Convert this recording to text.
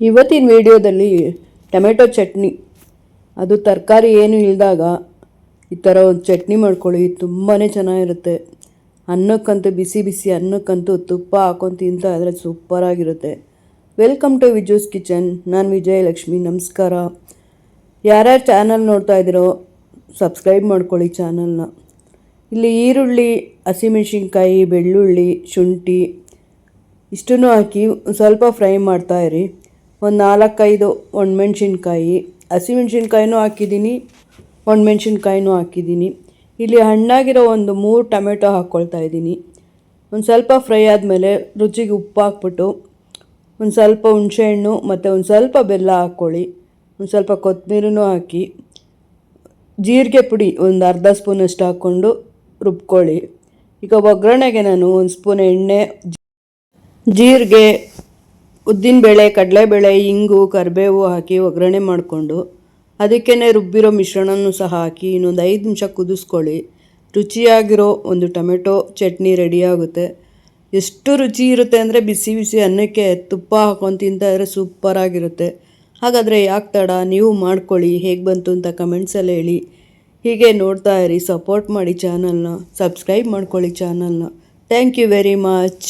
ಇವತ್ತಿನ ವಿಡಿಯೋದಲ್ಲಿ ಟೊಮೆಟೊ ಚಟ್ನಿ. ಅದು ತರಕಾರಿ ಏನು ಇಲ್ಲದಾಗ ಈ ಥರ ಒಂದು ಚಟ್ನಿ ಮಾಡ್ಕೊಳ್ಳಿ ತುಂಬಾ ಚೆನ್ನಾಗಿರುತ್ತೆ. ಅನ್ನಕ್ಕಂತೂ ಬಿಸಿ ಬಿಸಿ ಅನ್ನಕ್ಕಂತೂ ತುಪ್ಪ ಹಾಕೊಂಡು ತಿಂತಾ ಇದ್ರೆ ಸೂಪರಾಗಿರುತ್ತೆ ವೆಲ್ಕಮ್ ಟು ವಿಜೂಸ್ ಕಿಚನ್. ನಾನು ವಿಜಯಲಕ್ಷ್ಮಿ, ನಮಸ್ಕಾರ. ಯಾರ್ಯಾರು ಚಾನಲ್ ನೋಡ್ತಾ ಇದ್ದೀರೋ, ಸಬ್ಸ್ಕ್ರೈಬ್ ಮಾಡ್ಕೊಳ್ಳಿ ಚಾನಲ್ನ. ಇಲ್ಲಿ ಈರುಳ್ಳಿ, ಹಸಿಮೆಣ್ಸಿನ್ಕಾಯಿ, ಬೆಳ್ಳುಳ್ಳಿ, ಶುಂಠಿ, ಇಷ್ಟನ್ನು ಹಾಕಿ ಸ್ವಲ್ಪ ಫ್ರೈ ಮಾಡ್ತಾ ಇರಿ. ಒಂದು ನಾಲ್ಕೈದು ಒಣಮೆಣ್ಸಿನ್ಕಾಯಿ, ಹಸಿಮೆಣ್ಸಿನ್ಕಾಯಿನೂ ಹಾಕಿದ್ದೀನಿ, ಒಣಮೆಣ್ಸಿನ್ಕಾಯಿನೂ ಹಾಕಿದ್ದೀನಿ. ಇಲ್ಲಿ ಹಣ್ಣಾಗಿರೋ ಒಂದು ಮೂರು ಟೊಮೆಟೊ ಹಾಕ್ಕೊಳ್ತಾ ಇದ್ದೀನಿ. ಒಂದು ಸ್ವಲ್ಪ ಫ್ರೈ ಆದಮೇಲೆ ರುಚಿಗೆ ಉಪ್ಪು ಹಾಕ್ಬಿಟ್ಟು, ಒಂದು ಸ್ವಲ್ಪ ಹುಣಸೆಹಣ್ಣು ಮತ್ತು ಒಂದು ಸ್ವಲ್ಪ ಬೆಲ್ಲ ಹಾಕ್ಕೊಳ್ಳಿ. ಒಂದು ಸ್ವಲ್ಪ ಕೊತ್ತಂಬರಿನೂ ಹಾಕಿ, ಜೀರಿಗೆ ಪುಡಿ ಒಂದು ಅರ್ಧ ಸ್ಪೂನಷ್ಟು ಹಾಕ್ಕೊಂಡು ರುಬ್ಕೊಳ್ಳಿ. ಈಗ ಒಗ್ಗರಣೆಗೆ ನಾನು ಒಂದು ಸ್ಪೂನ್ ಎಣ್ಣೆ, ಜೀರಿಗೆ ಉದ್ದಿನಬೇಳೆ ಕಡಲೆಬೇಳೆ ಇಂಗು, ಕರಿಬೇವು ಹಾಕಿ ಒಗ್ಗರಣೆ ಮಾಡಿಕೊಂಡು ಅದಕ್ಕೇ ರುಬ್ಬಿರೋ ಮಿಶ್ರಣನೂ ಸಹ ಹಾಕಿ ಇನ್ನೊಂದು ಐದು ನಿಮಿಷ ಕುದಿಸ್ಕೊಳ್ಳಿ. ರುಚಿಯಾಗಿರೋ ಒಂದು ಟೊಮೆಟೊ ಚಟ್ನಿ ರೆಡಿಯಾಗುತ್ತೆ ಎಷ್ಟು ರುಚಿ ಇರುತ್ತೆ ಅಂದರೆ ಬಿಸಿ ಬಿಸಿ ಅನ್ನಕ್ಕೆ ತುಪ್ಪ ಹಾಕೊಂಡು ತಿಂತಾಯಿದ್ರೆ ಸೂಪರಾಗಿರುತ್ತೆ ಹಾಗಾದರೆ ಯಾಕೆ ತಡ? ನೀವು ಮಾಡ್ಕೊಳ್ಳಿ. ಹೇಗೆ ಬಂತು ಅಂತ ಕಮೆಂಟ್ಸಲ್ಲಿ ಹೇಳಿ. ಹೀಗೆ ನೋಡ್ತಾ ಇರಿ ಸಪೋರ್ಟ್ ಮಾಡಿ ಚಾನಲ್ನ ಸಬ್ಸ್ಕ್ರೈಬ್ ಮಾಡ್ಕೊಳ್ಳಿ ಚಾನಲ್ನ ಥ್ಯಾಂಕ್ ಯು ವೆರಿ ಮಚ್